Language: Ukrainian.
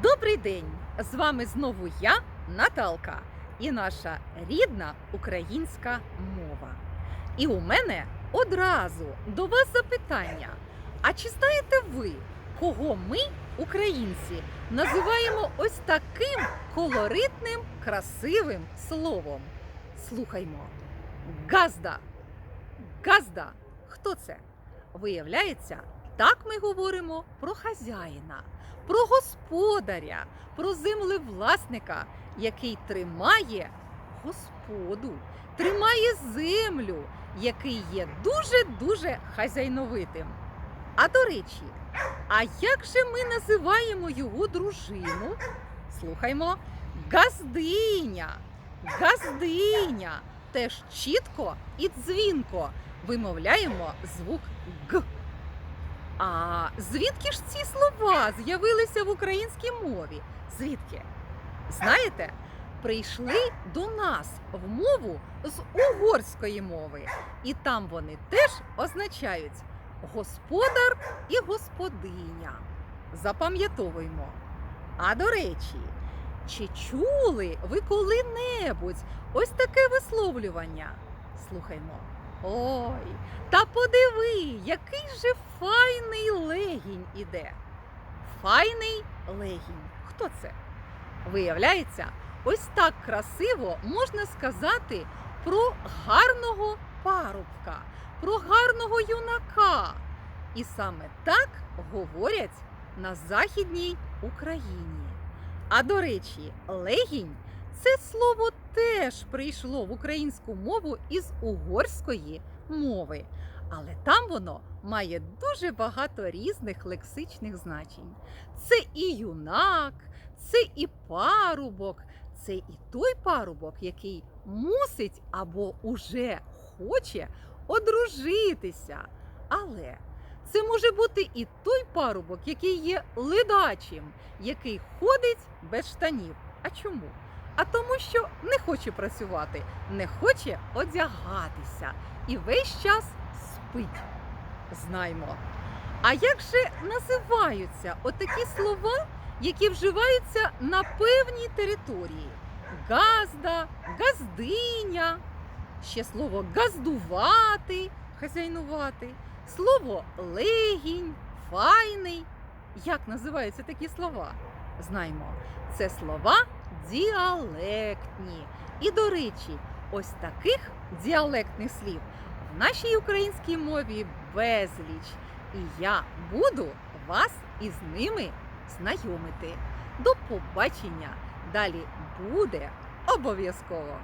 Добрий день! З вами знову я, Наталка, і наша рідна українська мова. І у мене одразу до вас запитання: а чи знаєте ви, кого ми, українці, називаємо ось таким колоритним, красивим словом? Слухаймо. Газда. Газда. Хто це? Виявляється, так ми говоримо про хазяїна, про господаря, про землевласника, який тримає господу, тримає землю, який є дуже-дуже хазяйновитим. А до речі, а як же ми називаємо його дружину? Слухаймо, газдиня. Газдиня. Теж чітко і дзвінко вимовляємо звук Г. А звідки ж ці слова з'явилися в українській мові? Звідки? Знаєте, прийшли до нас в мову з угорської мови, і там вони теж означають господар і господиня. Запам'ятовуємо. А до речі, чи чули ви коли-небудь ось таке висловлювання? Слухаймо. Ой, та подиви, який же файний легінь іде. Файний легінь. Хто це? Виявляється, ось так красиво можна сказати про гарного парубка, про гарного юнака. І саме так говорять на Західній Україні. А до речі, легінь це слово теж прийшло в українську мову із угорської мови. Але там воно має дуже багато різних лексичних значень. Це і юнак, це і парубок, це і той парубок, який мусить або уже хоче одружитися. Але це може бути і той парубок, який є ледачим, який ходить без штанів. А чому? А тому, що не хоче працювати, не хоче одягатися і весь час спить. Знаймо. А як же називаються отакі слова, які вживаються на певній території? Газда, газдиня, ще слово газдувати, хазяйнувати, слово легінь, файний. Як називаються такі слова? Знаймо, це слова діалектні. І, до речі, ось таких діалектних слів в нашій українській мові безліч. І я буду вас із ними знайомити. До побачення! Далі буде обов'язково!